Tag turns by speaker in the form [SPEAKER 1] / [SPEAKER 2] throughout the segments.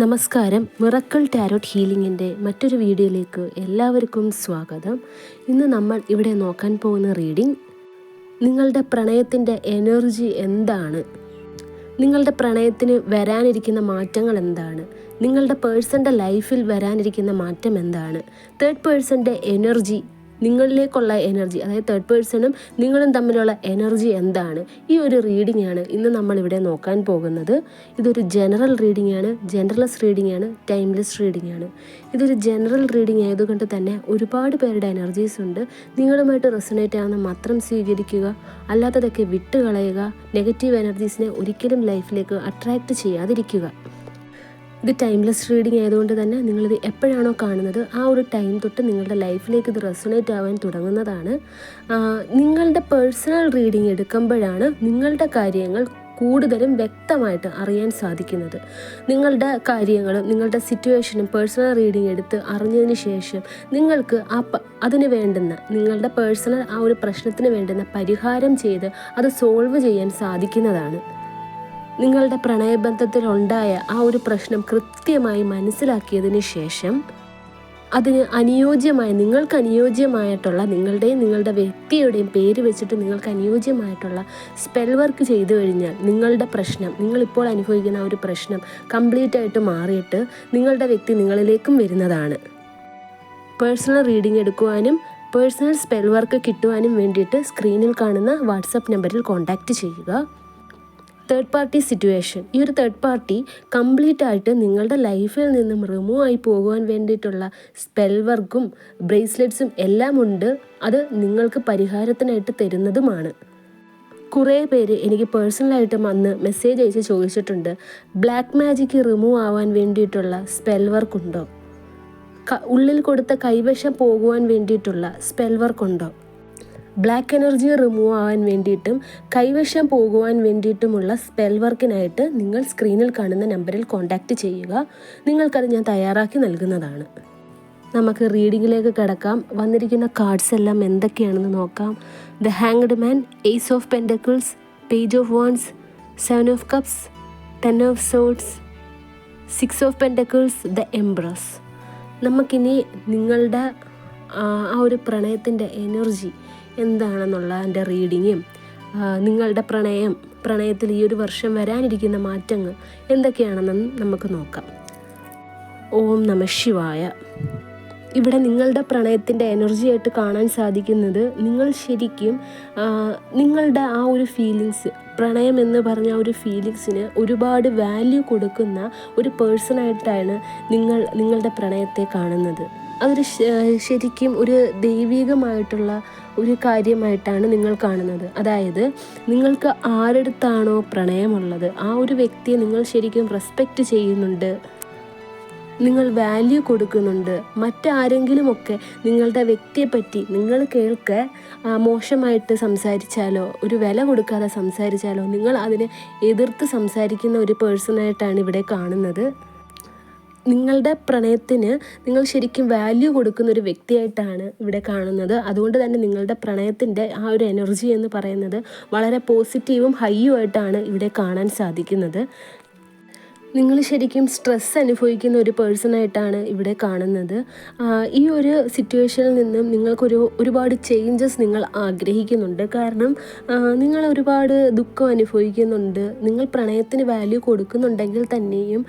[SPEAKER 1] നമസ്കാരം. Miracle tarot ഹീലിംഗിന്റെ മറ്റൊരു വീഡിയോയിലേക്ക് എല്ലാവർക്കും സ്വാഗതം. ഇന്ന് നമ്മൾ ഇവിടെ നോക്കാൻ പോകുന്ന റീഡിംഗ് നിങ്ങളുടെ പ്രണയത്തിന്റെ എനർജി എന്താണ്? നിങ്ങളുടെ പ്രണയത്തിന് വരാനിരിക്കുന്ന മാറ്റങ്ങൾ എന്താണ്? നിങ്ങളുടെ പേഴ്സന്റെ ലൈഫിൽ വരാനിരിക്കുന്ന മാറ്റം എന്താണ്? തേർഡ് പേഴ്സന്റെ എനർജി നിങ്ങളിലേക്കുള്ള എനർജി അതായത് തേർഡ് പേഴ്സണും നിങ്ങളും തമ്മിലുള്ള എനർജി എന്താണ്? ഈ ഒരു റീഡിംഗ് ആണ് ഇന്ന് നമ്മളിവിടെ നോക്കാൻ പോകുന്നത്. ഇതൊരു ജനറൽ റീഡിംഗ് ആണ് ജനറലസ് റീഡിംഗ് ആണ് ടൈംലെസ് റീഡിംഗ് ആണ്. ഇതൊരു ജനറൽ റീഡിംഗ് ആയതുകൊണ്ട് തന്നെ ഒരുപാട് പേരുടെ എനർജീസ് ഉണ്ട്. നിങ്ങളുമായിട്ട് റെസണേറ്റ് ആവുന്ന മാത്രം സ്വീകരിക്കുക അല്ലാത്തതൊക്കെ വിട്ടുകളയുക നെഗറ്റീവ് എനർജീസിനെ ഒരിക്കലും ലൈഫിലേക്ക് അട്രാക്റ്റ് ചെയ്യാതിരിക്കുക. ഇത് ടൈംലെസ് റീഡിംഗ് ആയതുകൊണ്ട് തന്നെ നിങ്ങളിത് എപ്പോഴാണോ കാണുന്നത് ആ ഒരു ടൈം തൊട്ട് നിങ്ങളുടെ ലൈഫിലേക്ക് ഇത് റെസൊണേറ്റ് ആവാൻ തുടങ്ങുന്നതാണ്. നിങ്ങളുടെ പേഴ്സണൽ റീഡിംഗ് എടുക്കുമ്പോഴാണ് നിങ്ങളുടെ കാര്യങ്ങൾ കൂടുതലും വ്യക്തമായിട്ട് അറിയാൻ സാധിക്കുന്നത്. നിങ്ങളുടെ കാര്യങ്ങളും നിങ്ങളുടെ സിറ്റുവേഷനും പേഴ്സണൽ റീഡിംഗ് എടുത്ത് അറിഞ്ഞതിന് ശേഷം നിങ്ങൾക്ക് ആ അതിന് വേണ്ടുന്ന നിങ്ങളുടെ പേഴ്സണൽ ആ ഒരു പ്രശ്നത്തിന് വേണ്ടുന്ന പരിഹാരം ചെയ്ത് അത് സോൾവ് ചെയ്യാൻ സാധിക്കുന്നതാണ്. നിങ്ങളുടെ പ്രണയബന്ധത്തിൽ ഉണ്ടായ ആ ഒരു പ്രശ്നം കൃത്യമായി മനസ്സിലാക്കിയതിന് ശേഷം അതിന് അനുയോജ്യമായ നിങ്ങൾക്ക് അനുയോജ്യമായിട്ടുള്ള നിങ്ങളുടെയും നിങ്ങളുടെ വ്യക്തിയുടെയും പേര് വെച്ചിട്ട് നിങ്ങൾക്ക് അനുയോജ്യമായിട്ടുള്ള സ്പെൽ വർക്ക് ചെയ്തു കഴിഞ്ഞാൽ നിങ്ങളുടെ പ്രശ്നം നിങ്ങളിപ്പോൾ അനുഭവിക്കുന്ന ഒരു പ്രശ്നം കംപ്ലീറ്റ് ആയിട്ട് മാറിയിട്ട് നിങ്ങളുടെ വ്യക്തി നിങ്ങളിലേക്കും വരുന്നതാണ്. പേഴ്സണൽ റീഡിംഗ് എടുക്കുവാനും പേഴ്സണൽ സ്പെൽ വർക്ക് കിട്ടുവാനും വേണ്ടിയിട്ട് സ്ക്രീനിൽ കാണുന്ന വാട്സപ്പ് നമ്പറിൽ കോൺടാക്റ്റ് ചെയ്യുക. തേർഡ് പാർട്ടി സിറ്റുവേഷൻ ഈ ഒരു തേർഡ് പാർട്ടി കംപ്ലീറ്റ് ആയിട്ട് നിങ്ങളുടെ ലൈഫിൽ നിന്നും റിമൂവ് ആയി പോകുവാൻ വേണ്ടിയിട്ടുള്ള സ്പെൽ വർക്കും ബ്രേസ്ലെറ്റ്സും എല്ലാം ഉണ്ട്. അത് നിങ്ങൾക്ക് പരിഹാരത്തിനായിട്ട് തരുന്നതുമാണ്. കുറേ പേര് എനിക്ക് പേഴ്സണലായിട്ട് വന്ന് മെസ്സേജ് അയച്ച് ചോദിച്ചിട്ടുണ്ട്. ബ്ലാക്ക് മാജിക്ക് റിമൂവ് ആവാൻ വേണ്ടിയിട്ടുള്ള സ്പെൽ വർക്ക് ഉണ്ടോ? ഉള്ളിൽ കൊടുത്ത കൈവശം പോകുവാൻ വേണ്ടിയിട്ടുള്ള സ്പെൽ വർക്ക് ഉണ്ടോ? ബ്ലാക്ക് എനർജി റിമൂവ് ആവാൻ വേണ്ടിയിട്ടും കൈവശം പോകുവാൻ വേണ്ടിയിട്ടുമുള്ള സ്പെൽ വർക്കിനായിട്ട് നിങ്ങൾ സ്ക്രീനിൽ കാണുന്ന നമ്പറിൽ കോൺടാക്റ്റ് ചെയ്യുക. നിങ്ങൾക്കത് ഞാൻ തയ്യാറാക്കി നൽകുന്നതാണ്. നമുക്ക് റീഡിങ്ങിലേക്ക് കിടക്കാം. വന്നിരിക്കുന്ന കാർഡ്സ് എല്ലാം എന്തൊക്കെയാണെന്ന് നോക്കാം. The hanged man ace of pentacles page of wands seven of cups ten of swords six of pentacles the empress നമുക്കിനി നിങ്ങളുടെ ആ ഒരു പ്രണയത്തിന്റെ എനർജി എന്താണെന്നുള്ളതിന്റെ റീഡിങ്ങും ആ, നിങ്ങളുടെ പ്രണയം പ്രണയത്തിൽ ഈ ഒരു വർഷം വരാനിരിക്കുന്ന മാറ്റങ്ങൾ എന്തൊക്കെയാണെന്ന് നമുക്ക് നോക്കാം. ഓം നമ ശിവായ. ഇവിടെ നിങ്ങളുടെ പ്രണയത്തിന്റെ എനർജിയായിട്ട് കാണാൻ സാധിക്കുന്നത് നിങ്ങൾ ശരിക്കും നിങ്ങളുടെ ആ ഒരു ഫീലിങ്സ് പ്രണയം എന്ന് പറഞ്ഞ ഒരു ഫീലിങ്സിന് ഒരുപാട് വാല്യൂ കൊടുക്കുന്ന ഒരു പേഴ്സണായിട്ടാണ് നിങ്ങൾ നിങ്ങളുടെ പ്രണയത്തെ കാണുന്നത്. അതൊരു ശരിക്കും ഒരു ദൈവികമായിട്ടുള്ള ഒരു കാര്യമായിട്ടാണ് നിങ്ങൾ കാണുന്നത്. അതായത് നിങ്ങൾക്ക് ആരടുത്താണോ പ്രണയമുള്ളത് ആ ഒരു വ്യക്തിയെ നിങ്ങൾ ശരിക്കും റെസ്പെക്റ്റ് ചെയ്യുന്നുണ്ട് നിങ്ങൾ വാല്യൂ കൊടുക്കുന്നുണ്ട് മറ്റാരെങ്കിലുമൊക്കെ നിങ്ങളുടെ വ്യക്തിയെപ്പറ്റി നിങ്ങൾ കേൾക്ക് മോശമായിട്ട് സംസാരിച്ചാലോ ഒരു വില കൊടുക്കാതെ സംസാരിച്ചാലോ നിങ്ങൾ അതിനെ എതിർത്ത് സംസാരിക്കുന്ന ഒരു പേഴ്സണായിട്ടാണ് ഇവിടെ കാണുന്നത്. നിങ്ങളുടെ പ്രണയത്തിന് നിങ്ങൾ ശരിക്കും വാല്യൂ കൊടുക്കുന്ന ഒരു വ്യക്തിയായിട്ടാണ് ഇവിടെ കാണുന്നത്. അതുകൊണ്ട് തന്നെ നിങ്ങളുടെ പ്രണയത്തിന്റെ ആ ഒരു എനർജി എന്ന് പറയുന്നത് വളരെ പോസിറ്റീവും ഹൈയും ആയിട്ടാണ് ഇവിടെ കാണാൻ സാധിക്കുന്നത്. നിങ്ങൾ ശരിക്കും സ്ട്രെസ് അനുഭവിക്കുന്ന ഒരു പേഴ്സണായിട്ടാണ് ഇവിടെ കാണുന്നത്. ഈ ഒരു സിറ്റുവേഷനിൽ നിന്നും നിങ്ങൾക്കൊരു ഒരുപാട് ചേഞ്ചസ് നിങ്ങൾ ആഗ്രഹിക്കുന്നുണ്ട്. കാരണം നിങ്ങൾ ഒരുപാട് ദുഃഖം അനുഭവിക്കുന്നുണ്ട്. നിങ്ങൾ പ്രണയത്തിന് വാല്യൂ കൊടുക്കുന്നുണ്ടെങ്കിൽ തന്നെയും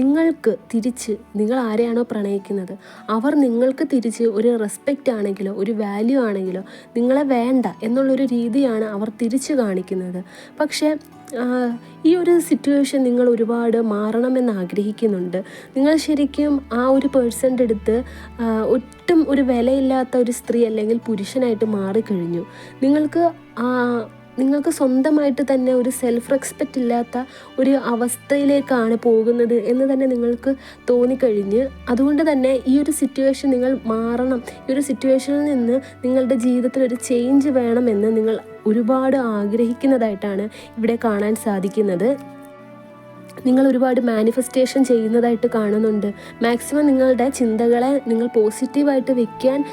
[SPEAKER 1] നിങ്ങൾക്ക് തിരിച്ച് നിങ്ങൾ ആരെയാണോ പ്രണയിക്കുന്നത് അവർ നിങ്ങൾക്ക് തിരിച്ച് ഒരു റെസ്പെക്റ്റ് ആണെങ്കിലോ ഒരു വാല്യൂ ആണെങ്കിലോ നിങ്ങളെ വേണ്ട എന്നുള്ളൊരു രീതിയാണ് അവർ തിരിച്ചു കാണിക്കുന്നത്. പക്ഷേ ഈ ഒരു സിറ്റുവേഷൻ നിങ്ങൾ ഒരുപാട് മാറണമെന്ന് ആഗ്രഹിക്കുന്നുണ്ട്. നിങ്ങൾ ശരിക്കും ആ ഒരു പേഴ്സന്റെ അടുത്ത് ഒട്ടും ഒരു വിലയില്ലാത്ത ഒരു സ്ത്രീ അല്ലെങ്കിൽ പുരുഷനായിട്ട് മാറിക്കഴിഞ്ഞു. നിങ്ങൾക്ക് നിങ്ങൾക്ക് സ്വന്തമായിട്ട് തന്നെ ഒരു സെൽഫ് റെസ്പെക്റ്റ് ഇല്ലാത്ത ഒരു അവസ്ഥയിലേക്കാണ് പോകുന്നത് എന്ന് തന്നെ നിങ്ങൾക്ക് തോന്നിക്കഴിഞ്ഞ് അതുകൊണ്ട് തന്നെ ഈ ഒരു സിറ്റുവേഷൻ നിങ്ങൾ മാറണം. ഈ ഒരു സിറ്റുവേഷനിൽ നിന്ന് നിങ്ങളുടെ ജീവിതത്തിൽ ഒരു ചേഞ്ച് വേണമെന്ന് നിങ്ങൾ ഒരുപാട് ആഗ്രഹിക്കുന്നതായിട്ടാണ് ഇവിടെ കാണാൻ സാധിക്കുന്നത്. നിങ്ങൾ ഒരുപാട് മാനിഫെസ്റ്റേഷൻ ചെയ്യുന്നതായിട്ട് കാണുന്നുണ്ട്. മാക്സിമം നിങ്ങളുടെ ചിന്തകളെ നിങ്ങൾ പോസിറ്റീവായിട്ട് വെക്കാൻ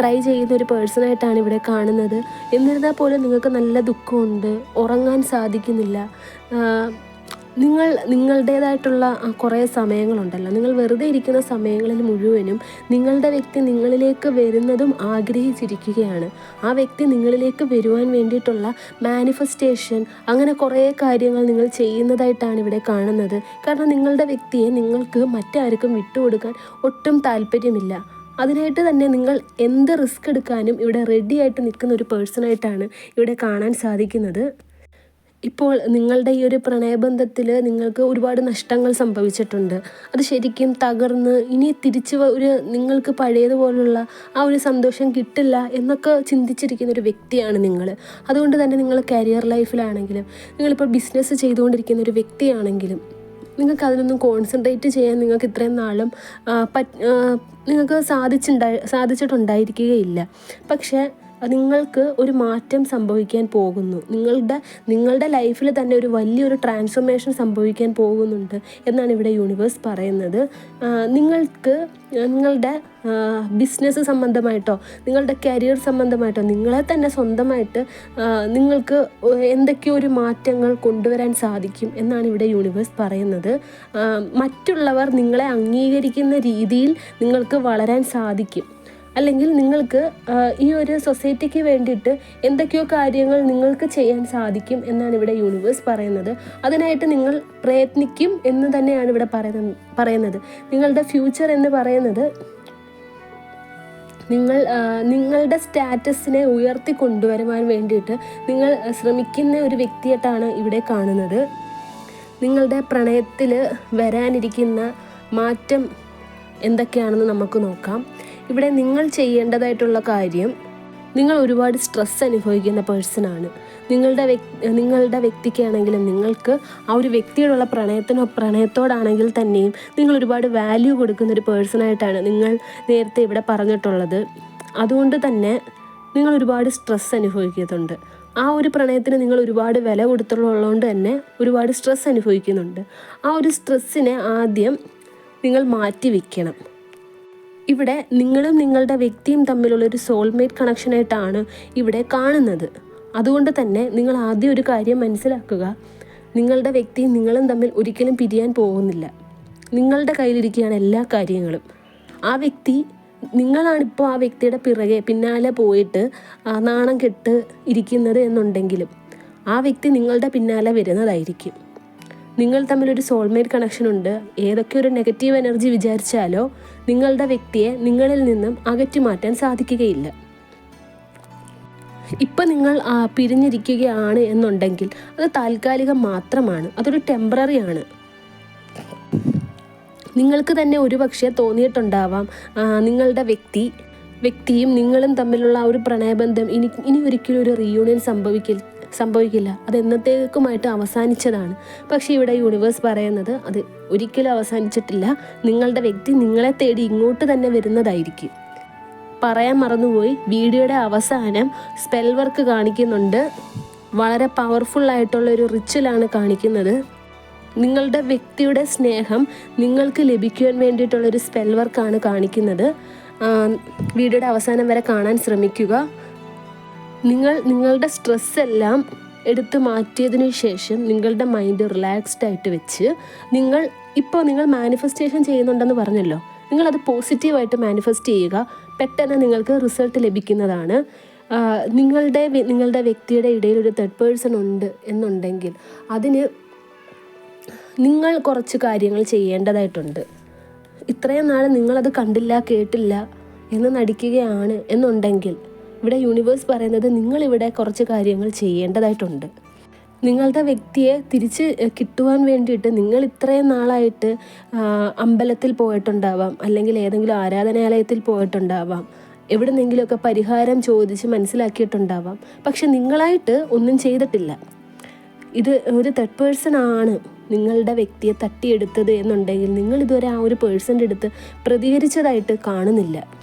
[SPEAKER 1] ട്രൈ ചെയ്യുന്ന ഒരു പേഴ്സണായിട്ടാണ് ഇവിടെ കാണുന്നത്. എന്നിരുന്നാൽ പോലും നിങ്ങൾക്ക് നല്ല ദുഃഖമുണ്ട്. ഉറങ്ങാൻ സാധിക്കുന്നില്ല. നിങ്ങൾ നിങ്ങളുടേതായിട്ടുള്ള കുറേ സമയങ്ങളുണ്ടല്ലോ. നിങ്ങൾ വെറുതെ ഇരിക്കുന്ന സമയങ്ങളിൽ മുഴുവനും നിങ്ങളുടെ വ്യക്തി നിങ്ങളിലേക്ക് വരുന്നതും ആഗ്രഹിച്ചിരിക്കുകയാണ്. ആ വ്യക്തി നിങ്ങളിലേക്ക് വരുവാൻ വേണ്ടിയിട്ടുള്ള മാനിഫെസ്റ്റേഷൻ അങ്ങനെ കുറേ കാര്യങ്ങൾ നിങ്ങൾ ചെയ്യുന്നതായിട്ടാണ് ഇവിടെ കാണുന്നത്. കാരണം നിങ്ങളുടെ വ്യക്തിയെ നിങ്ങൾക്ക് മറ്റാർക്കും വിട്ടുകൊടുക്കാൻ ഒട്ടും താല്പര്യമില്ല. അതിനായിട്ട് തന്നെ നിങ്ങൾ എന്ത് റിസ്ക് എടുക്കാനും ഇവിടെ റെഡിയായിട്ട് നിൽക്കുന്ന ഒരു പേഴ്സണായിട്ടാണ് ഇവിടെ കാണാൻ സാധിക്കുന്നത്. ഇപ്പോൾ നിങ്ങളുടെ ഈ ഒരു പ്രണയബന്ധത്തിൽ നിങ്ങൾക്ക് ഒരുപാട് നഷ്ടങ്ങൾ സംഭവിച്ചിട്ടുണ്ട്. അത് ശരിക്കും തകർന്ന് ഇനി തിരിച്ച് ഒരു നിങ്ങൾക്ക് പഴയതുപോലുള്ള ആ ഒരു സന്തോഷം കിട്ടില്ല എന്നൊക്കെ ചിന്തിച്ചിരിക്കുന്ന ഒരു വ്യക്തിയാണ് നിങ്ങൾ അതുകൊണ്ട് തന്നെ നിങ്ങൾ കരിയർ ലൈഫിലാണെങ്കിലും നിങ്ങളിപ്പോൾ ബിസിനസ് ചെയ്തുകൊണ്ടിരിക്കുന്ന ഒരു വ്യക്തിയാണെങ്കിലും നിങ്ങൾക്ക് അതിനൊന്നും കോൺസെൻട്രേറ്റ് ചെയ്യാൻ നിങ്ങൾക്ക് ഇത്രയും നാളും നിങ്ങൾക്ക് സാധിച്ചിട്ടുണ്ടായി സാധിച്ചിട്ടുണ്ടായിരിക്കുകയില്ല. പക്ഷേ നിങ്ങൾക്ക് ഒരു മാറ്റം സംഭവിക്കാൻ പോകുന്നു. നിങ്ങളുടെ നിങ്ങളുടെ ലൈഫിൽ തന്നെ ഒരു വലിയൊരു ട്രാൻസ്ഫോർമേഷൻ സംഭവിക്കാൻ പോകുന്നുണ്ട് എന്നാണ് ഇവിടെ യൂണിവേഴ്സ് പറയുന്നത്. നിങ്ങൾക്ക് നിങ്ങളുടെ ബിസിനസ് സംബന്ധമായിട്ടോ നിങ്ങളുടെ കരിയർ സംബന്ധമായിട്ടോ നിങ്ങളെ തന്നെ സ്വന്തമായിട്ട് നിങ്ങൾക്ക് എന്തൊക്കെയോ ഒരു മാറ്റങ്ങൾ കൊണ്ടുവരാൻ സാധിക്കും എന്നാണ് ഇവിടെ യൂണിവേഴ്സ് പറയുന്നത്. മറ്റുള്ളവർ നിങ്ങളെ അംഗീകരിക്കുന്ന രീതിയിൽ നിങ്ങൾക്ക് വളരാൻ സാധിക്കും. അല്ലെങ്കിൽ നിങ്ങൾക്ക് ഈ ഒരു സൊസൈറ്റിക്ക് വേണ്ടിയിട്ട് എന്തൊക്കെയോ കാര്യങ്ങൾ നിങ്ങൾക്ക് ചെയ്യാൻ സാധിക്കും എന്നാണ് ഇവിടെ യൂണിവേഴ്സ് പറയുന്നത്. അതിനായിട്ട് നിങ്ങൾ പ്രയത്നിക്കും എന്ന് തന്നെയാണ് ഇവിടെ പറയുന്നത് പറയുന്നത്. നിങ്ങളുടെ ഫ്യൂച്ചർ എന്ന് പറയുന്നത് നിങ്ങൾ നിങ്ങളുടെ സ്റ്റാറ്റസിനെ ഉയർത്തി കൊണ്ടുവരുവാൻ വേണ്ടിയിട്ട് നിങ്ങൾ ശ്രമിക്കുന്ന ഒരു വ്യക്തിയായിട്ടാണ് ഇവിടെ കാണുന്നത്. നിങ്ങളുടെ പ്രണയത്തിൽ വരാനിരിക്കുന്ന മാറ്റം എന്തൊക്കെയാണെന്ന് നമുക്ക് നോക്കാം. ഇവിടെ നിങ്ങൾ ചെയ്യേണ്ടതായിട്ടുള്ള കാര്യം നിങ്ങൾ ഒരുപാട് സ്ട്രെസ് അനുഭവിക്കുന്ന പേഴ്സണാണ് നിങ്ങളുടെ നിങ്ങളുടെ വ്യക്തിക്കാണെങ്കിലും നിങ്ങൾക്ക് ആ ഒരു വ്യക്തിയോടുള്ള പ്രണയത്തിനോ പ്രണയത്തോടാണെങ്കിൽ തന്നെയും നിങ്ങൾ ഒരുപാട് വാല്യൂ കൊടുക്കുന്ന ഒരു പേഴ്സണായിട്ടാണ് നിങ്ങൾ നേരത്തെ ഇവിടെ പറഞ്ഞിട്ടുള്ളത്. അതുകൊണ്ട് തന്നെ നിങ്ങൾ ഒരുപാട് സ്ട്രെസ് അനുഭവിക്കുന്നുണ്ട്. ആ ഒരു പ്രണയത്തിന് നിങ്ങൾ ഒരുപാട് വില കൊടുത്തുള്ളതുകൊണ്ട് തന്നെ ഒരുപാട് സ്ട്രെസ് അനുഭവിക്കുന്നുണ്ട്. ആ ഒരു സ്ട്രെസ്സിനെ ആദ്യം നിങ്ങൾ മാറ്റി വയ്ക്കണം ഇവിടെ നിങ്ങളും നിങ്ങളുടെ വ്യക്തിയും തമ്മിലുള്ള ഒരു സോൾമേറ്റ് കണക്ഷനായിട്ടാണ് ഇവിടെ കാണുന്നത്. അതുകൊണ്ട് തന്നെ നിങ്ങൾ ആദ്യം ഒരു കാര്യം മനസ്സിലാക്കുക. നിങ്ങളുടെ വ്യക്തിയും നിങ്ങളും തമ്മിൽ ഒരിക്കലും പിരിയാൻ പോകുന്നില്ല. നിങ്ങളുടെ കയ്യിലിരിക്കുകയാണ് എല്ലാ കാര്യങ്ങളും. ആ വ്യക്തി നിങ്ങളാണിപ്പോൾ ആ വ്യക്തിയുടെ പിറകെ പിന്നാലെ പോയിട്ട് നാണം കെട്ട് ഇരിക്കുന്നത് എന്നുണ്ടെങ്കിലും ആ വ്യക്തി നിങ്ങളുടെ പിന്നാലെ വരുന്നതായിരിക്കും. നിങ്ങൾ തമ്മിലൊരു സോൾമേറ്റ് കണക്ഷൻ ഉണ്ട്. ഏതൊക്കെ ഒരു നെഗറ്റീവ് എനർജി വിചാരിച്ചാലോ നിങ്ങളുടെ വ്യക്തിയെ നിങ്ങളിൽ നിന്നും അകറ്റി മാറ്റാൻ സാധിക്കുകയില്ല. ഇപ്പം നിങ്ങൾ പിരിഞ്ഞിരിക്കുകയാണ് എന്നുണ്ടെങ്കിൽ അത് താൽക്കാലികം മാത്രമാണ്. അതൊരു ടെമ്പററി ആണ്. നിങ്ങൾക്ക് തന്നെ ഒരുപക്ഷെ തോന്നിയിട്ടുണ്ടാവാം നിങ്ങളുടെ വ്യക്തി വ്യക്തിയും നിങ്ങളും തമ്മിലുള്ള ആ ഒരു പ്രണയബന്ധം ഇനി ഇനി ഒരിക്കലും ഒരു റീയൂണിയൻ സംഭവിക്കില്ല സംഭവിക്കില്ല. അത് എന്നത്തേക്കുമായിട്ട് അവസാനിച്ചതാണ്. പക്ഷേ ഇവിടെ യൂണിവേഴ്സ് പറയുന്നത് അത് ഒരിക്കലും അവസാനിച്ചിട്ടില്ല. നിങ്ങളുടെ വ്യക്തി നിങ്ങളെ തേടി ഇങ്ങോട്ട് തന്നെ വരുന്നതായിരിക്കും. പറയാൻ മറന്നുപോയി. വീഡിയോയുടെ അവസാനം സ്പെൽ വർക്ക് കാണിക്കുന്നുണ്ട്. വളരെ പവർഫുൾ ആയിട്ടുള്ള ഒരു റിച്വലാണ് കാണിക്കുന്നത്. നിങ്ങളുടെ വ്യക്തിയുടെ സ്നേഹം നിങ്ങൾക്ക് ലഭിക്കുവാൻ വേണ്ടിയിട്ടുള്ളൊരു സ്പെൽ വർക്കാണ് കാണിക്കുന്നത്. വീഡിയോയുടെ അവസാനം വരെ കാണാൻ ശ്രമിക്കുക. നിങ്ങൾ നിങ്ങളുടെ സ്ട്രെസ് എല്ലാം എടുത്തു മാറ്റിയതിനു ശേഷം നിങ്ങളുടെ മൈൻഡ് റിലാക്സ്ഡ് ആയിട്ട് വെച്ച് നിങ്ങൾ ഇപ്പോൾ നിങ്ങൾ മാനിഫെസ്റ്റേഷൻ ചെയ്യുന്നുണ്ടെന്ന് പറഞ്ഞല്ലോ. നിങ്ങളത് പോസിറ്റീവായിട്ട് മാനിഫെസ്റ്റ് ചെയ്യുക. പെട്ടെന്ന് നിങ്ങൾക്ക് റിസൾട്ട് ലഭിക്കുന്നതാണ്. നിങ്ങളുടെ നിങ്ങളുടെ വ്യക്തിയുടെ ഇടയിൽ ഒരു തേർഡ് പേഴ്സൺ ഉണ്ട് എന്നുണ്ടെങ്കിൽ അതിന് നിങ്ങൾ കുറച്ച് കാര്യങ്ങൾ ചെയ്യേണ്ടതായിട്ടുണ്ട്. ഇത്രയും നാൾ നിങ്ങളത് കണ്ടില്ല കേട്ടില്ല എന്ന് നടിക്കുകയാണ് എന്നുണ്ടെങ്കിൽ ഇവിടെ യൂണിവേഴ്സ് പറയുന്നത് നിങ്ങളിവിടെ കുറച്ച് കാര്യങ്ങൾ ചെയ്യേണ്ടതായിട്ടുണ്ട്. നിങ്ങളുടെ വ്യക്തിയെ തിരിച്ച് കിട്ടുവാൻ വേണ്ടിയിട്ട് നിങ്ങൾ ഇത്രയും നാളായിട്ട് അമ്പലത്തിൽ പോയിട്ടുണ്ടാവാം അല്ലെങ്കിൽ ഏതെങ്കിലും ആരാധനാലയത്തിൽ പോയിട്ടുണ്ടാവാം എവിടെന്നെങ്കിലുമൊക്കെ പരിഹാരം ചോദിച്ച് മനസ്സിലാക്കിയിട്ടുണ്ടാവാം. പക്ഷെ നിങ്ങളായിട്ട് ഒന്നും ചെയ്തിട്ടില്ല. ഇത് ഒരു തേർഡ് പേഴ്സൺ ആണ് നിങ്ങളുടെ വ്യക്തിയെ തട്ടിയെടുത്തത് എന്നുണ്ടെങ്കിൽ നിങ്ങൾ ഇതുവരെ ആ ഒരു പേഴ്സന്റെ അടുത്ത് പ്രതികരിച്ചതായിട്ട് കാണുന്നില്ല.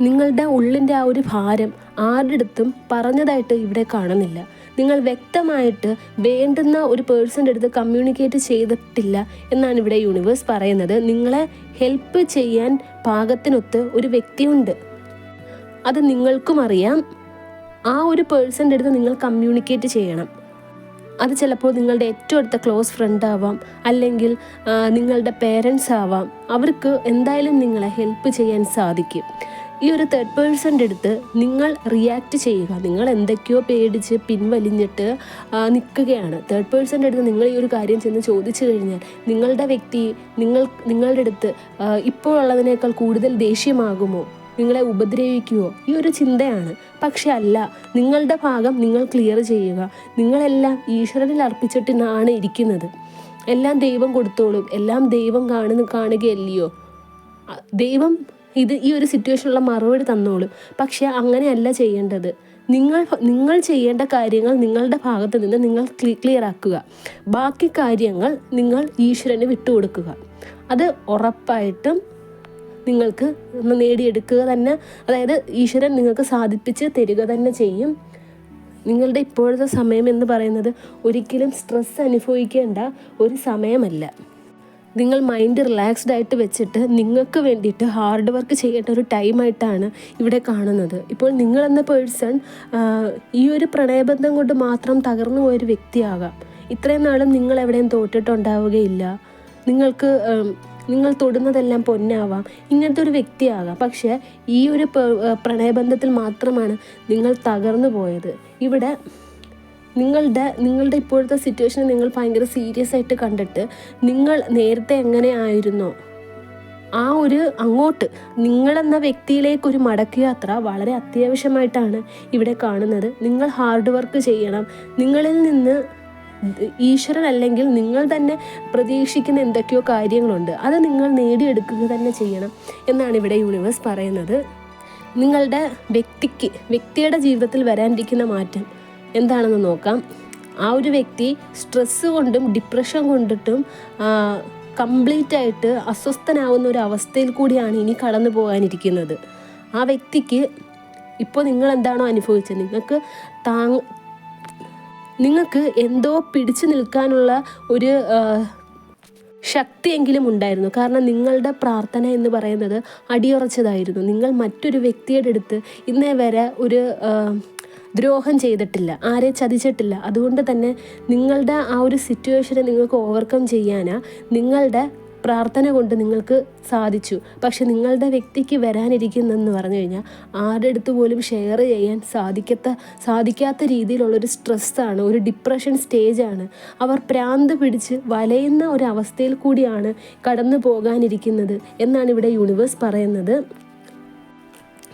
[SPEAKER 1] നിങ്ങളുടെ ഉള്ളിന്റെ ആ ഒരു ഭാരം ആരുടെ അടുത്തും പറഞ്ഞതായിട്ട് ഇവിടെ കാണുന്നില്ല. നിങ്ങൾ വ്യക്തമായിട്ട് വേണ്ടുന്ന ഒരു പേഴ്സന്റെ അടുത്ത് കമ്മ്യൂണിക്കേറ്റ് ചെയ്തിട്ടില്ല എന്നാണ് ഇവിടെ യൂണിവേഴ്സ് പറയുന്നത്. നിങ്ങളെ ഹെൽപ്പ് ചെയ്യാൻ പാകത്തിനൊത്ത് ഒരു വ്യക്തിയുണ്ട്. അത് നിങ്ങൾക്കും അറിയാം. ആ ഒരു പേഴ്സന്റെ അടുത്ത് നിങ്ങൾ കമ്മ്യൂണിക്കേറ്റ് ചെയ്യണം. അത് ചിലപ്പോൾ നിങ്ങളുടെ ഏറ്റവും അടുത്ത ക്ലോസ് ഫ്രണ്ട് ആവാം. അല്ലെങ്കിൽ നിങ്ങളുടെ പേരൻസ് ആവാം. അവർക്ക് എന്തായാലും നിങ്ങളെ ഹെൽപ്പ് ചെയ്യാൻ സാധിക്കും. ഈ ഒരു തേർഡ് പേഴ്സന്റെ അടുത്ത് നിങ്ങൾ റിയാക്ട് ചെയ്യുക. നിങ്ങൾ എന്തൊക്കെയോ പേടിച്ച് പിൻവലിഞ്ഞിട്ട് നിൽക്കുകയാണ്. തേർഡ് പേഴ്സന്റെ അടുത്ത് നിങ്ങൾ ഈ ഒരു കാര്യം ചെന്ന് ചോദിച്ചു കഴിഞ്ഞാൽ നിങ്ങളുടെ വ്യക്തി നിങ്ങൾ നിങ്ങളുടെ അടുത്ത് ഇപ്പോഴുള്ളതിനേക്കാൾ കൂടുതൽ ദേഷ്യമാകുമോ? നിങ്ങളെ ഉപദ്രവിക്കുമോ ഈ ഒരു ചിന്തയാണ്. പക്ഷെ അല്ല നിങ്ങളുടെ ഭാഗം നിങ്ങൾ ക്ലിയർ ചെയ്യുക. നിങ്ങളെല്ലാം ഈശ്വരനിൽ അർപ്പിച്ചിട്ടാണ് ഇരിക്കുന്നത്. എല്ലാം ദൈവം കൊടുത്തോളും. എല്ലാം ദൈവം കാണുന്ന കാണുകയല്ലയോ? ദൈവം ഇത് ഈ ഒരു സിറ്റുവേഷനുള്ള മറുപടി തന്നോളും. പക്ഷെ അങ്ങനെയല്ല ചെയ്യേണ്ടത്. നിങ്ങൾ നിങ്ങൾ ചെയ്യേണ്ട കാര്യങ്ങൾ നിങ്ങളുടെ ഭാഗത്ത് നിന്ന് നിങ്ങൾ ക്ലിയർ ആക്കുക. ബാക്കി കാര്യങ്ങൾ നിങ്ങൾ ഈശ്വരന് വിട്ടുകൊടുക്കുക. അത് ഉറപ്പായിട്ടും നിങ്ങൾക്ക് നേടിയെടുക്കുക തന്നെ. അതായത് ഈശ്വരൻ നിങ്ങൾക്ക് സാധിപ്പിച്ച് തരിക തന്നെ ചെയ്യും. നിങ്ങളുടെ ഇപ്പോഴത്തെ സമയം എന്ന് പറയുന്നത് ഒരിക്കലും സ്ട്രെസ് അനുഭവിക്കേണ്ട ഒരു സമയമല്ല. നിങ്ങൾ മൈൻഡ് റിലാക്സ്ഡ് ആയിട്ട് വെച്ചിട്ട് നിങ്ങൾക്ക് വേണ്ടിയിട്ട് ഹാർഡ് വർക്ക് ചെയ്യേണ്ട ഒരു ടൈമായിട്ടാണ് ഇവിടെ കാണുന്നത്. ഇപ്പോൾ നിങ്ങളെന്ന പേഴ്സൺ ഈ ഒരു പ്രണയബന്ധം കൊണ്ട് മാത്രം തകർന്നു പോയൊരു വ്യക്തിയാകാം. ഇത്രയും നാളും നിങ്ങൾ എവിടെയും തോറ്റിട്ടുണ്ടാവുകയില്ല. നിങ്ങൾക്ക് നിങ്ങൾ തൊടുന്നതെല്ലാം പൊന്നാവാം. ഇങ്ങനത്തെ ഒരു വ്യക്തിയാകാം. പക്ഷേ ഈ ഒരു പ്രണയബന്ധത്തിൽ മാത്രമാണ് നിങ്ങൾ തകർന്നു പോയത്. ഇവിടെ നിങ്ങളുടെ നിങ്ങളുടെ ഇപ്പോഴത്തെ സിറ്റുവേഷൻ നിങ്ങൾ ഭയങ്കര സീരിയസ് ആയിട്ട് കണ്ടിട്ട് നിങ്ങൾ നേരത്തെ എങ്ങനെ ആയിരുന്നോ? ആ ഒരു അങ്ങോട്ട് നിങ്ങളെന്ന വ്യക്തിയിലേക്ക് ഒരു മടക്കയാത്ര വളരെ അത്യാവശ്യമായിട്ടാണ് ഇവിടെ കാണുന്നത്. നിങ്ങൾ ഹാർഡ് വർക്ക് ചെയ്യണം. നിങ്ങളിൽ നിന്ന് ഈശ്വരൻ അല്ലെങ്കിൽ നിങ്ങൾ തന്നെ പ്രതീക്ഷിക്കുന്ന എന്തൊക്കെയോ കാര്യങ്ങളുണ്ട്. അത് നിങ്ങൾ നേടിയെടുക്കുക തന്നെ ചെയ്യണം എന്നാണ് ഇവിടെ യൂണിവേഴ്സ് പറയുന്നത്. നിങ്ങളുടെ വ്യക്തിക്ക് വ്യക്തിയുടെ ജീവിതത്തിൽ വരാനിരിക്കുന്ന മാറ്റം. എന്താണെന്ന് നോക്കാം. ആ ഒരു വ്യക്തി സ്ട്രെസ് കൊണ്ടും ഡിപ്രഷൻ കൊണ്ടിട്ടും കംപ്ലീറ്റ് ആയിട്ട് അസ്വസ്ഥനാവുന്ന ഒരു അവസ്ഥയിൽ കൂടിയാണ് ഇനി കടന്നു പോകാനിരിക്കുന്നത്. ആ വ്യക്തിക്ക് ഇപ്പോൾ നിങ്ങൾ എന്താണോ അനുഭവിച്ചത്? നിങ്ങൾക്ക് താങ് നിങ്ങൾക്ക് എന്തോ പിടിച്ചു നിൽക്കാനുള്ള ഒരു ശക്തിയെങ്കിലും ഉണ്ടായിരുന്നു. കാരണം നിങ്ങളുടെ പ്രാർത്ഥന എന്ന് പറയുന്നത് അടിയുറച്ചതായിരുന്നു. നിങ്ങൾ മറ്റൊരു വ്യക്തിയുടെ അടുത്ത് ഇന്നേ വരെ ഒരു ദ്രോഹം ചെയ്തിട്ടില്ല ആരെ ചതിച്ചിട്ടില്ല. അതുകൊണ്ട് തന്നെ നിങ്ങളുടെ ആ ഒരു സിറ്റുവേഷനെ നിങ്ങൾക്ക് ഓവർകം ചെയ്യാനാ നിങ്ങളുടെ പ്രാർത്ഥന കൊണ്ട് നിങ്ങൾക്ക് സാധിച്ചു. പക്ഷെ നിങ്ങളുടെ വ്യക്തിക്ക് വരാനിരിക്കുന്നതെന്ന് പറഞ്ഞു കഴിഞ്ഞാൽ ആരുടെ അടുത്ത് പോലും ഷെയർ ചെയ്യാൻ സാധിക്കാത്ത സാധിക്കാത്ത രീതിയിലുള്ളൊരു സ്ട്രെസ്സാണ് ഒരു ഡിപ്രഷൻ സ്റ്റേജാണ് അവർ പ്രാന്ത് പിടിച്ച് വലയുന്ന ഒരു അവസ്ഥയിൽ കൂടിയാണ് കടന്നു പോകാനിരിക്കുന്നത് എന്നാണ് ഇവിടെ യൂണിവേഴ്സ് പറയുന്നത്.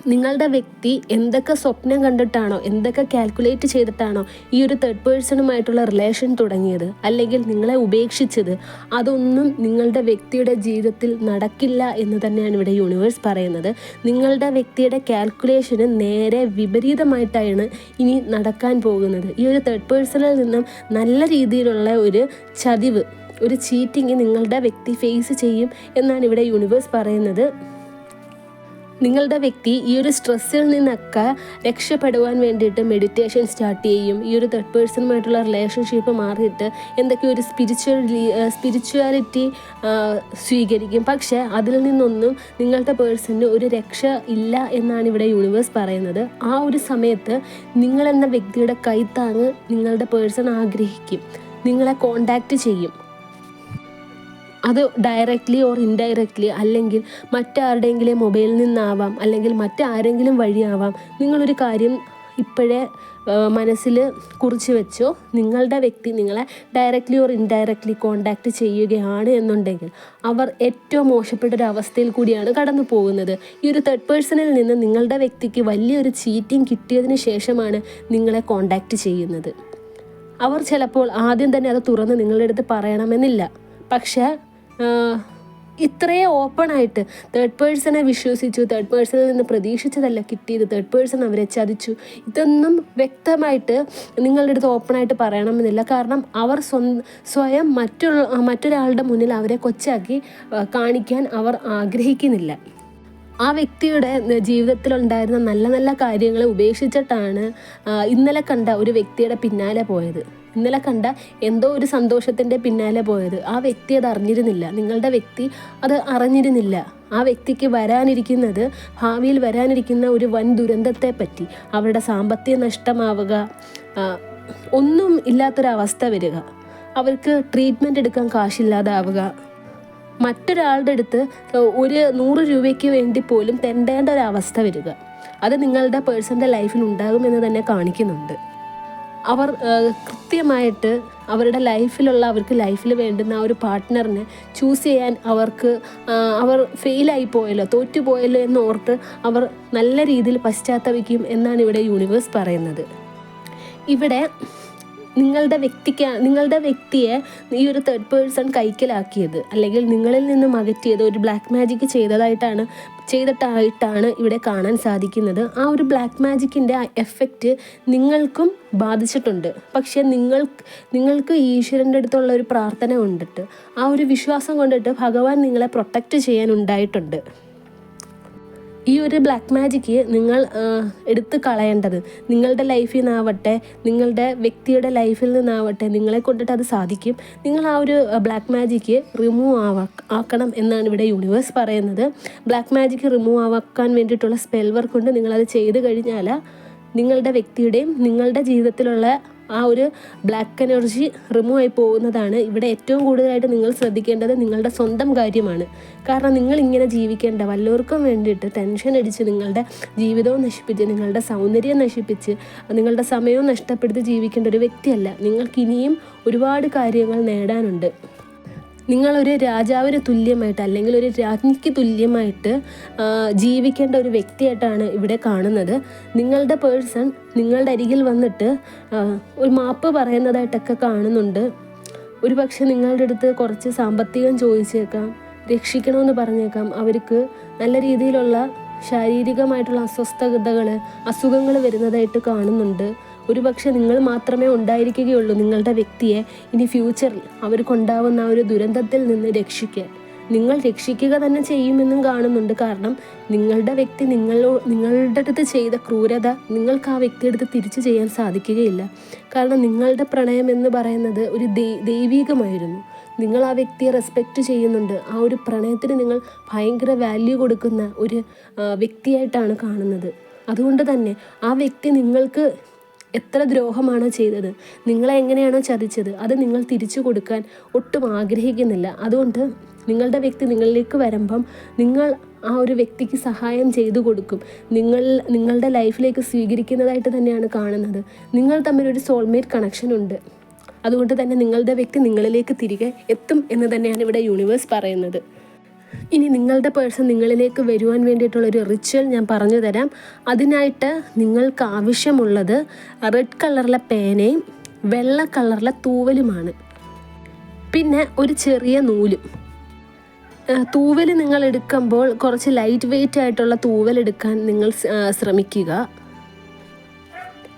[SPEAKER 1] നിങ്ങളുടെ വ്യക്തി എന്തൊക്കെ സ്വപ്നം കണ്ടിട്ടാണോ എന്തൊക്കെ കാൽക്കുലേറ്റ് ചെയ്തിട്ടാണോ ഈ ഒരു തേർഡ് പേഴ്സണുമായിട്ടുള്ള റിലേഷൻ തുടങ്ങിയത് അല്ലെങ്കിൽ നിങ്ങളെ ഉപേക്ഷിച്ചത് അതൊന്നും നിങ്ങളുടെ വ്യക്തിയുടെ ജീവിതത്തിൽ നടക്കില്ല എന്ന് തന്നെയാണ് ഇവിടെ യൂണിവേഴ്സ് പറയുന്നത്. നിങ്ങളുടെ വ്യക്തിയുടെ കാൽക്കുലേഷന് നേരെ വിപരീതമായിട്ടാണ് ഇനി നടക്കാൻ പോകുന്നത്. ഈ ഒരു തേർഡ് പേഴ്സണിൽ നിന്നും നല്ല രീതിയിലുള്ള ഒരു ചതിവ് ഒരു ചീറ്റിങ് നിങ്ങളുടെ വ്യക്തി ഫേസ് ചെയ്യും എന്നാണ് ഇവിടെ യൂണിവേഴ്സ് പറയുന്നത്. നിങ്ങളുടെ വ്യക്തി ഈ ഒരു സ്ട്രെസ്സിൽ നിന്നൊക്കെ രക്ഷപ്പെടുവാൻ വേണ്ടിയിട്ട് മെഡിറ്റേഷൻ സ്റ്റാർട്ട് ചെയ്യും. ഈ ഒരു തേർഡ് പേഴ്സണുമായിട്ടുള്ള റിലേഷൻഷിപ്പ് മാറിയിട്ട് എന്തൊക്കെയോ ഒരു സ്പിരിച്വൽ സ്പിരിച്വാലിറ്റി സ്വീകരിക്കും. പക്ഷേ അതിൽ നിന്നൊന്നും നിങ്ങളുടെ പേഴ്സണിന് ഒരു രക്ഷ ഇല്ല എന്നാണ് ഇവിടെ യൂണിവേഴ്സ് പറയുന്നത്. ആ ഒരു സമയത്ത് നിങ്ങളെന്ന വ്യക്തിയുടെ കൈത്താങ്ങ് നിങ്ങളുടെ പേഴ്സൺ ആഗ്രഹിക്കും. നിങ്ങളെ കോണ്ടാക്റ്റ് ചെയ്യും. അത് ഡയറക്റ്റ്ലി ഓർ ഇൻഡയറക്റ്റ്ലി അല്ലെങ്കിൽ മറ്റാരുടെയെങ്കിലും മൊബൈലിൽ നിന്നാവാം അല്ലെങ്കിൽ മറ്റാരെങ്കിലും വഴിയാവാം. നിങ്ങളൊരു കാര്യം ഇപ്പോഴേ മനസ്സിൽ കുറിച്ച് വെച്ചോ. നിങ്ങളുടെ വ്യക്തി നിങ്ങളെ ഡയറക്റ്റ്ലി ഓർ ഇൻഡയറക്റ്റ്ലി കോണ്ടാക്ട് ചെയ്യുകയാണ് എന്നുണ്ടെങ്കിൽ അവർ ഏറ്റവും മോശപ്പെട്ട ഒരു അവസ്ഥയിൽ കൂടിയാണ് കടന്നു പോകുന്നത്. ഈ ഒരു തേർഡ് പേഴ്സണിൽ നിന്ന് നിങ്ങളുടെ വ്യക്തിക്ക് വലിയൊരു ചീറ്റിംഗ് കിട്ടിയതിന് ശേഷമാണ് നിങ്ങളെ കോണ്ടാക്ട് ചെയ്യുന്നത്. അവർ ചിലപ്പോൾ ആദ്യം തന്നെ അത് തുറന്ന് നിങ്ങളുടെ അടുത്ത് പറയണമെന്നില്ല. പക്ഷേ ഇത്രയും ഓപ്പൺ ആയിട്ട് തേർഡ് പേഴ്സണെ വിശ്വസിച്ചു തേർഡ് പേഴ്സണിൽ നിന്ന് പ്രതീക്ഷിച്ചതല്ല കിട്ടിയത്. തേർഡ് പേഴ്സൺ അവരെ ചതിച്ചു. ഇതൊന്നും വ്യക്തമായിട്ട് നിങ്ങളുടെ അടുത്ത് ഓപ്പൺ ആയിട്ട് പറയണമെന്നില്ല. കാരണം അവർ സ്വയം മറ്റുള്ള മറ്റൊരാളുടെ മുന്നിൽ അവരെ കൊച്ചാക്കി കാണിക്കാൻ അവർ ആഗ്രഹിക്കുന്നില്ല. ആ വ്യക്തിയുടെ ജീവിതത്തിലുണ്ടായിരുന്ന നല്ല നല്ല കാര്യങ്ങളെ ഉപേക്ഷിച്ചിട്ടാണ് ഇന്നലെ കണ്ട ഒരു വ്യക്തിയുടെ പിന്നാലെ പോയത്. ഇന്നലെ കണ്ട എന്തോ ഒരു സന്തോഷത്തിന്റെ പിന്നാലെ പോയത്. ആ വ്യക്തി അത് അറിഞ്ഞിരുന്നില്ല. നിങ്ങളുടെ വ്യക്തി അത് അറിഞ്ഞിരുന്നില്ല. ആ വ്യക്തിക്ക് വരാനിരിക്കുന്നത് ഭാവിയിൽ വരാനിരിക്കുന്ന ഒരു വൻ ദുരന്തത്തെ പറ്റി അവരുടെ സാമ്പത്തിക നഷ്ടമാവുക ഒന്നും ഇല്ലാത്തൊരവസ്ഥ വരിക. അവർക്ക് ട്രീറ്റ്മെന്റ് എടുക്കാൻ കാശില്ലാതാവുക. മറ്റൊരാളുടെ അടുത്ത് ഒരു നൂറ് രൂപയ്ക്ക് വേണ്ടി പോലും തെണ്ടേണ്ട ഒരു അവസ്ഥ വരിക. അത് നിങ്ങളുടെ പേഴ്സന്റെ ലൈഫിൽ ഉണ്ടാകുമെന്ന് തന്നെ കാണിക്കുന്നുണ്ട്. അവർ കൃത്യമായിട്ട് അവരുടെ ലൈഫിലുള്ള അവർക്ക് ലൈഫിൽ വേണ്ടുന്ന ആ ഒരു പാർട്ട്ണറിനെ ചൂസ് ചെയ്യാൻ അവർക്ക് അവർ ഫെയിലായി പോയല്ലോ തോറ്റുപോയല്ലോ എന്നോർത്ത് അവർ നല്ല രീതിയിൽ പശ്ചാത്തപിക്കും എന്നാണ് ഇവിടെ യൂണിവേഴ്സ് പറയുന്നത്. ഇവിടെ നിങ്ങളുടെ വ്യക്തിക്ക് നിങ്ങളുടെ വ്യക്തിയെ ഈ ഒരു തേർഡ് പേഴ്സൺ കൈക്കലാക്കിയത്. അല്ലെങ്കിൽ നിങ്ങളിൽ നിന്നും അകറ്റിയത് ഒരു ബ്ലാക്ക് മാജിക് ചെയ്തതായിട്ടാണ് ചെയ്തിട്ടായിട്ടാണ് ഇവിടെ കാണാൻ സാധിക്കുന്നത്. ആ ഒരു ബ്ലാക്ക് മാജിക്കിന്റെ ആ എഫക്റ്റ് നിങ്ങൾക്കും ബാധിച്ചിട്ടുണ്ട്. പക്ഷേ നിങ്ങൾ നിങ്ങൾക്ക് ഈശ്വരന്റെ അടുത്തുള്ള ഒരു പ്രാർത്ഥന കൊണ്ടിട്ട് ആ ഒരു വിശ്വാസം കൊണ്ടിട്ട് ഭഗവാൻ നിങ്ങളെ പ്രൊട്ടക്റ്റ് ചെയ്യാൻ ഉണ്ടായിട്ടുണ്ട്. ഈ ഒരു ബ്ലാക്ക് മാജിക്ക് നിങ്ങൾ എടുത്തു കളയേണ്ടത്. നിങ്ങളുടെ ലൈഫിൽ നിന്നാവട്ടെ നിങ്ങളുടെ വ്യക്തിയുടെ ലൈഫിൽ നിന്നാവട്ടെ നിങ്ങളെ കൊണ്ടിട്ട് അത് സാധിക്കും. നിങ്ങൾ ആ ഒരു ബ്ലാക്ക് മാജിക്ക് റിമൂവ് ആവാ ആക്കണം എന്നാണ് ഇവിടെ യൂണിവേഴ്സ് പറയുന്നത്. ബ്ലാക്ക് മാജിക്ക് റിമൂവ് ആവാക്കാൻ വേണ്ടിയിട്ടുള്ള സ്പെൽ വർക്ക് കൊണ്ട് നിങ്ങളത് ചെയ്ത് കഴിഞ്ഞാൽ നിങ്ങളുടെ വ്യക്തിയുടെയും നിങ്ങളുടെ ജീവിതത്തിലുള്ള ആ ഒരു ബ്ലാക്ക് എനർജി റിമൂവ് ആയി പോകുന്നതാണ് ഇവിടെ ഏറ്റവും കൂടുതലായിട്ട് നിങ്ങൾ ശ്രദ്ധിക്കേണ്ടത് നിങ്ങളുടെ സ്വന്തം കാര്യമാണ്. കാരണം നിങ്ങൾ ഇങ്ങനെ ജീവിക്കേണ്ട വല്ലവർക്കും വേണ്ടിയിട്ട് ടെൻഷൻ അടിച്ച് നിങ്ങളുടെ ജീവിതവും നശിപ്പിച്ച് നിങ്ങളുടെ സൗന്ദര്യം നശിപ്പിച്ച് നിങ്ങളുടെ സമയവും നഷ്ടപ്പെടുത്തി ജീവിക്കേണ്ട ഒരു വ്യക്തിയല്ല. നിങ്ങൾക്ക് ഇനിയും ഒരുപാട് കാര്യങ്ങൾ നേടാനുണ്ട്. നിങ്ങളൊരു രാജാവിന് തുല്യമായിട്ട് അല്ലെങ്കിൽ ഒരു രാജ്ഞിക്ക് തുല്യമായിട്ട് ജീവിക്കേണ്ട ഒരു വ്യക്തിയായിട്ടാണ് ഇവിടെ കാണുന്നത്. നിങ്ങളുടെ പേഴ്സൺ നിങ്ങളുടെ അരികിൽ വന്നിട്ട് ഒരു മാപ്പ് പറയുന്നതായിട്ടൊക്കെ കാണുന്നുണ്ട്. ഒരു പക്ഷെ നിങ്ങളുടെ അടുത്ത് കുറച്ച് സാമ്പത്തികം ചോദിച്ചേക്കാം രക്ഷിക്കണമെന്ന് പറഞ്ഞേക്കാം. അവർക്ക് നല്ല രീതിയിലുള്ള ശാരീരികമായിട്ടുള്ള അസ്വസ്ഥതകൾ അസുഖങ്ങൾ വരുന്നതായിട്ട് കാണുന്നുണ്ട്. ഒരുപക്ഷെ നിങ്ങൾ മാത്രമേ ഉണ്ടായിരിക്കുകയുള്ളൂ നിങ്ങളുടെ വ്യക്തിയെ ഇനി ഫ്യൂച്ചറിൽ അവർക്കുണ്ടാവുന്ന ഒരു ദുരന്തത്തിൽ നിന്ന് രക്ഷിക്കാൻ. നിങ്ങൾ രക്ഷിക്കുക തന്നെ ചെയ്യുമെന്നും കാണുന്നുണ്ട്. കാരണം നിങ്ങളുടെ വ്യക്തി നിങ്ങളോ നിങ്ങളുടെ അടുത്ത് ചെയ്ത ക്രൂരത നിങ്ങൾക്ക് ആ വ്യക്തിയുടെ അടുത്ത് തിരിച്ചു ചെയ്യാൻ സാധിക്കുകയില്ല. കാരണം നിങ്ങളുടെ പ്രണയം എന്ന് പറയുന്നത് ഒരു ദൈവീകമായിരുന്നു. നിങ്ങൾ ആ വ്യക്തിയെ റെസ്പെക്റ്റ് ചെയ്യുന്നുണ്ട്. ആ ഒരു പ്രണയത്തിന് നിങ്ങൾ ഭയങ്കര വാല്യൂ കൊടുക്കുന്ന ഒരു വ്യക്തിയായിട്ടാണ് കാണുന്നത്. അതുകൊണ്ട് തന്നെ ആ വ്യക്തി നിങ്ങൾക്ക് എത്ര ദ്രോഹമാണ് ചെയ്തത് നിങ്ങളെ എങ്ങനെയാണോ ചതിച്ചത് അത് നിങ്ങൾ തിരിച്ചു കൊടുക്കാൻ ഒട്ടും ആഗ്രഹിക്കുന്നില്ല. അതുകൊണ്ട് നിങ്ങളുടെ വ്യക്തി നിങ്ങളിലേക്ക് വരുമ്പം നിങ്ങൾ ആ ഒരു വ്യക്തിക്ക് സഹായം ചെയ്തു കൊടുക്കും. നിങ്ങൾ നിങ്ങളുടെ ലൈഫിലേക്ക് സ്വീകരിക്കുന്നതായിട്ട് തന്നെയാണ് കാണുന്നത്. നിങ്ങൾ തമ്മിൽ ഒരു സോൾമേറ്റ് കണക്ഷൻ ഉണ്ട്. അതുകൊണ്ട് തന്നെ നിങ്ങളുടെ വ്യക്തി നിങ്ങളിലേക്ക് തിരികെ എത്തും എന്ന് തന്നെയാണ് ഇവിടെ യൂണിവേഴ്സ് പറയുന്നത്. ഇനി നിങ്ങളുടെ പേഴ്സൺ നിങ്ങളിലേക്ക് വരുവാൻ വേണ്ടിയിട്ടുള്ളൊരു റിച്വൽ ഞാൻ പറഞ്ഞു തരാം. അതിനായിട്ട് നിങ്ങൾക്ക് ആവശ്യമുള്ളത് റെഡ് കളറിലെ പേനയും വെള്ള കളറിലെ തൂവലുമാണ്. പിന്നെ ഒരു ചെറിയ നൂലും. തൂവൽ നിങ്ങൾ എടുക്കുമ്പോൾ കുറച്ച് ലൈറ്റ് വെയിറ്റ് ആയിട്ടുള്ള തൂവൽ എടുക്കാൻ നിങ്ങൾ ശ്രമിക്കുക.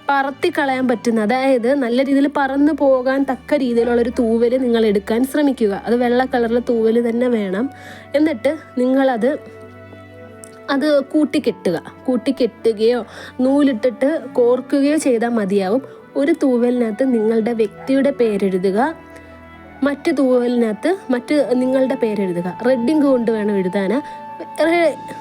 [SPEAKER 1] പറത്തി കളയാൻ പറ്റുന്ന അതായത് നല്ല രീതിയിൽ പറന്നു പോകാൻ തക്ക രീതിയിലുള്ള ഒരു തൂവൽ നിങ്ങൾ എടുക്കാൻ ശ്രമിക്കുക. അത് വെള്ള കളറിലെ തൂവൽ തന്നെ വേണം. എന്നിട്ട് നിങ്ങളത് അത് കൂട്ടിക്കെട്ടുക. കൂട്ടിക്കെട്ടുകയോ നൂലിട്ടിട്ട് കോർക്കുകയോ ചെയ്താൽ മതിയാവും. ഒരു തൂവലിനകത്ത് നിങ്ങളുടെ വ്യക്തിയുടെ പേരെഴുതുക. മറ്റ് തൂവലിനകത്ത് മറ്റ് നിങ്ങളുടെ പേരെഴുതുക. റെഡിങ് കൊണ്ട് വേണം എഴുതാൻ.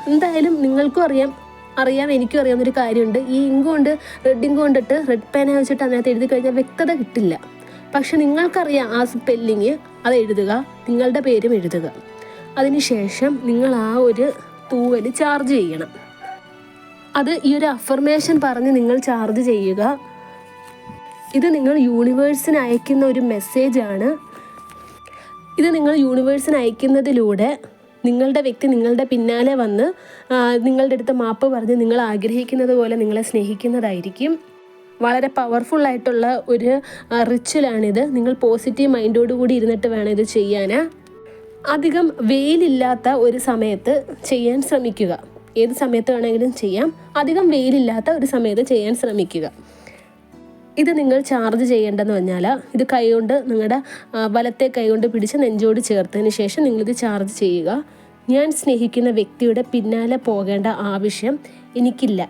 [SPEAKER 1] എന്തായാലും നിങ്ങൾക്കും അറിയാം. അറിയാം എനിക്കും അറിയാവുന്നൊരു കാര്യമുണ്ട്. ഈ ഇങ്ക് കൊണ്ട് റെഡ് ഇങ്ക് കൊണ്ടിട്ട് റെഡ് പേന വെച്ചിട്ട് അതിനകത്ത് എഴുതി കഴിഞ്ഞാൽ വ്യക്തത കിട്ടില്ല. പക്ഷെ നിങ്ങൾക്കറിയാം ആ സ്പെല്ലിങ് അത് എഴുതുക നിങ്ങളുടെ പേരും എഴുതുക. അതിനുശേഷം നിങ്ങൾ ആ ഒരു തൂവൽ ചാർജ് ചെയ്യണം. അത് ഈ ഒരു അഫർമേഷൻ പറഞ്ഞ് നിങ്ങൾ ചാർജ് ചെയ്യുക. ഇത് നിങ്ങൾ യൂണിവേഴ്സിന് അയക്കുന്ന ഒരു മെസ്സേജാണ് ഇത് നിങ്ങൾ യൂണിവേഴ്സിന് അയക്കുന്നതിലൂടെ നിങ്ങളുടെ വ്യക്തി നിങ്ങളുടെ പിന്നാലെ വന്ന് നിങ്ങളുടെ അടുത്ത് മാപ്പ് പറഞ്ഞ് നിങ്ങൾ ആഗ്രഹിക്കുന്നത് പോലെ നിങ്ങളെ സ്നേഹിക്കുന്നതായിരിക്കും. വളരെ പവർഫുൾ ആയിട്ടുള്ള ഒരു റിച്വലാണിത് നിങ്ങൾ പോസിറ്റീവ് മൈൻഡോട് കൂടി ഇരുന്നിട്ട് വേണം ഇത് ചെയ്യാൻ അധികം വെയിലില്ലാത്ത ഒരു സമയത്ത് ചെയ്യാൻ ശ്രമിക്കുക. ഏത് സമയത്ത് വേണമെങ്കിലും ചെയ്യാം. അധികം വെയിലില്ലാത്ത ഒരു സമയത്ത് ചെയ്യാൻ ശ്രമിക്കുക. ഇത് നിങ്ങൾ ചാർജ് ചെയ്യേണ്ടതെന്ന് പറഞ്ഞാൽ ഇത് കൈകൊണ്ട് നിങ്ങളുടെ വലത്തെ കൈകൊണ്ട് പിടിച്ച് നെഞ്ചോട് ചേർത്തതിന് ശേഷം നിങ്ങളിത് ചാർജ് ചെയ്യുക. ഞാൻ സ്നേഹിക്കുന്ന വ്യക്തിയുടെ പിന്നാലെ പോകേണ്ട ആവശ്യം എനിക്കില്ല.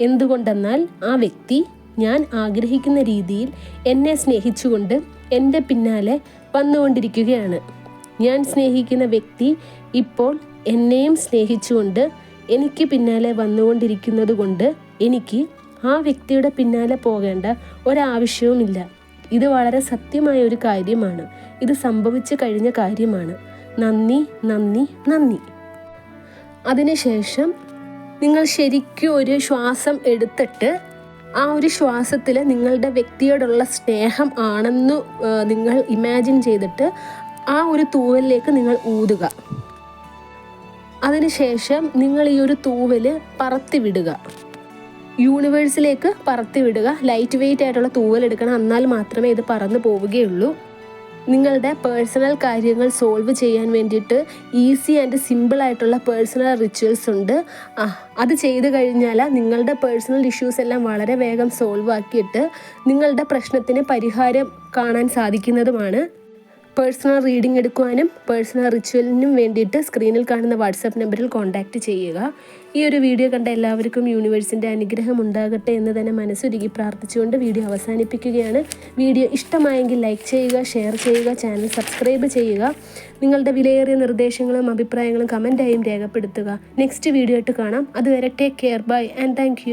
[SPEAKER 1] എന്തുകൊണ്ടെന്നാൽ ആ വ്യക്തി ഞാൻ ആഗ്രഹിക്കുന്ന രീതിയിൽ എന്നെ സ്നേഹിച്ചുകൊണ്ട് എന്റെ പിന്നാലെ വന്നുകൊണ്ടിരിക്കുകയാണ്. ഞാൻ സ്നേഹിക്കുന്ന വ്യക്തി ഇപ്പോൾ എന്നെയും സ്നേഹിച്ചുകൊണ്ട് എനിക്ക് പിന്നാലെ വന്നുകൊണ്ടിരിക്കുന്നത് കൊണ്ട് എനിക്ക് ആ വ്യക്തിയുടെ പിന്നാലെ പോകേണ്ട ഒരാവശ്യവുമില്ല. ഇത് വളരെ സത്യമായ ഒരു കാര്യമാണ്. ഇത് സംഭവിച്ചു കഴിഞ്ഞ കാര്യമാണ്. നന്ദി നന്ദി നന്ദി. അതിനുശേഷം നിങ്ങൾ ശരിക്കും ഒരു ശ്വാസം എടുത്തിട്ട് ആ ഒരു ശ്വാസത്തിൽ നിങ്ങളുടെ വ്യക്തിയോടുള്ള സ്നേഹം ആണെന്ന് നിങ്ങൾ ഇമാജിൻ ചെയ്തിട്ട് ആ ഒരു തൂവലിലേക്ക് നിങ്ങൾ ഊതുക. അതിനുശേഷം നിങ്ങൾ ഈ ഒരു തൂവൽ പറത്തി വിടുക യൂണിവേഴ്സിലേക്ക് പറത്തിവിടുക ലൈറ്റ് വെയിറ്റ് ആയിട്ടുള്ള തൂവൽ എടുക്കണം എന്നാൽ മാത്രമേ ഇത് പറന്നു പോവുകയുള്ളൂ. നിങ്ങളുടെ പേഴ്സണൽ കാര്യങ്ങൾ സോൾവ് ചെയ്യാൻ വേണ്ടിയിട്ട് ഈസി ആൻഡ് സിമ്പിൾ ആയിട്ടുള്ള പേഴ്സണൽ റിച്വൽസ് ഉണ്ട്. അത് ചെയ്തു കഴിഞ്ഞാൽ നിങ്ങളുടെ പേഴ്സണൽ ഇഷ്യൂസ് എല്ലാം വളരെ വേഗം സോൾവ് ആക്കിയിട്ട് നിങ്ങളുടെ പ്രശ്നത്തിന് പരിഹാരം കാണാൻ സാധിക്കുന്നതുമാണ്. പേഴ്സണൽ റീഡിംഗ് എടുക്കുവാനും പേഴ്സണൽ റിച്വലിനും വേണ്ടിയിട്ട് സ്ക്രീനിൽ കാണുന്ന വാട്സാപ്പ് നമ്പറിൽ കോൺടാക്റ്റ് ചെയ്യുക. ഈ ഒരു വീഡിയോ കണ്ട എല്ലാവർക്കും യൂണിവേഴ്സിന്റെ അനുഗ്രഹം ഉണ്ടാകട്ടെ എന്ന് തന്നെ മനസ്സൊരുക്കി പ്രാർത്ഥിച്ചുകൊണ്ട് വീഡിയോ അവസാനിപ്പിക്കുകയാണ്. വീഡിയോ ഇഷ്ടമായെങ്കിൽ ലൈക്ക് ചെയ്യുക ഷെയർ ചെയ്യുക ചാനൽ സബ്സ്ക്രൈബ് ചെയ്യുക. നിങ്ങളുടെ വിലയേറിയ നിർദ്ദേശങ്ങളും അഭിപ്രായങ്ങളും കമന്റായും രേഖപ്പെടുത്തുക. നെക്സ്റ്റ് വീഡിയോ ആയിട്ട് കാണാം. അതുവരെ take care bye and thank